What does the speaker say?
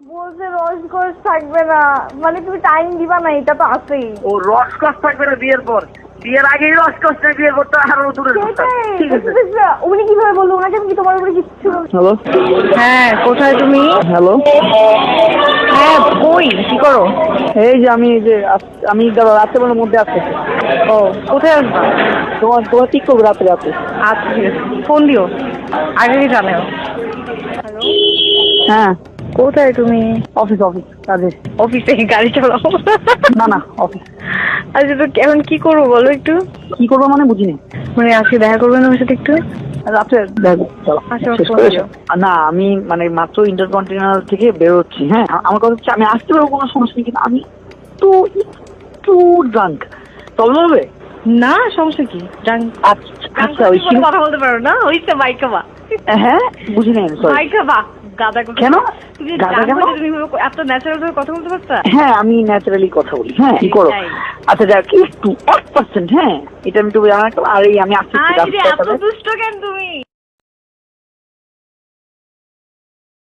বলছে রসকস থাকবে না। মানে তুমি টাইম দিবা না এটা তো আছেই। ও রসকস থাকবে না বিয়ের পর। বিয়ের আগেই রসকস নেই বিয়ের পর তো আরও না। উনি কীভাবে বলল? ওনাকে কি তোমার উপরে কিচ্ছু হ্যালো? হ্যাঁ কোথায় তুমি? হ্যালো? হ্যাঁ কই? কি করো? এই যে আমি যে আমি দাদা রাত্রেবেলার মধ্যে আসতেছি ও কোথায় আসবা তোমার তোমার ঠিক করব রাত্রে রাত্রে আচ্ছা আছে। ফোন দিও। আগে কি জানাও? হ্যালো হ্যাঁ। কোথায় তুমি? অফিস অফিস কাজে অফিসে গাড়ি চালাও। না না অফিস আচ্ছা তো এখন কি করব বলো একটু? কি করব মানে বুঝিনি। মানে আজকে দেখা করবেন আমার সাথে একটু? রাত্রে আচ্ছা, না আমি মানে মাত্র ইন্টারকন্টিনেন্টাল থেকে বেরোচ্ছি হ্যাঁ? আমার কথা হচ্ছে আমি আসতে পারব কোনো সমস্যা নেই কিন্তু আমি একটু একটু ড্রাঙ্ক প্রবলেম হবে? না সমস্যা কি? জান আচ্ছা আচ্ছা ওই কথা বলতে পারো না ওইটা বাইকা বা হ্যাঁ বুঝি নাই সরি বা গাদা কেন? তুমি গাদা কেন? তুমি এত ন্যাচারাল ভাবে কথা বলতে পারতা? হ্যাঁ আমি ন্যাচারালি কথা বলি। হ্যাঁ কি করো? আচ্ছা যাক একটু এক পার্সেন্ট হ্যাঁ এটা আমি একটু জানা আর এই আমি আসছি এত দুষ্ট কেন তুমি?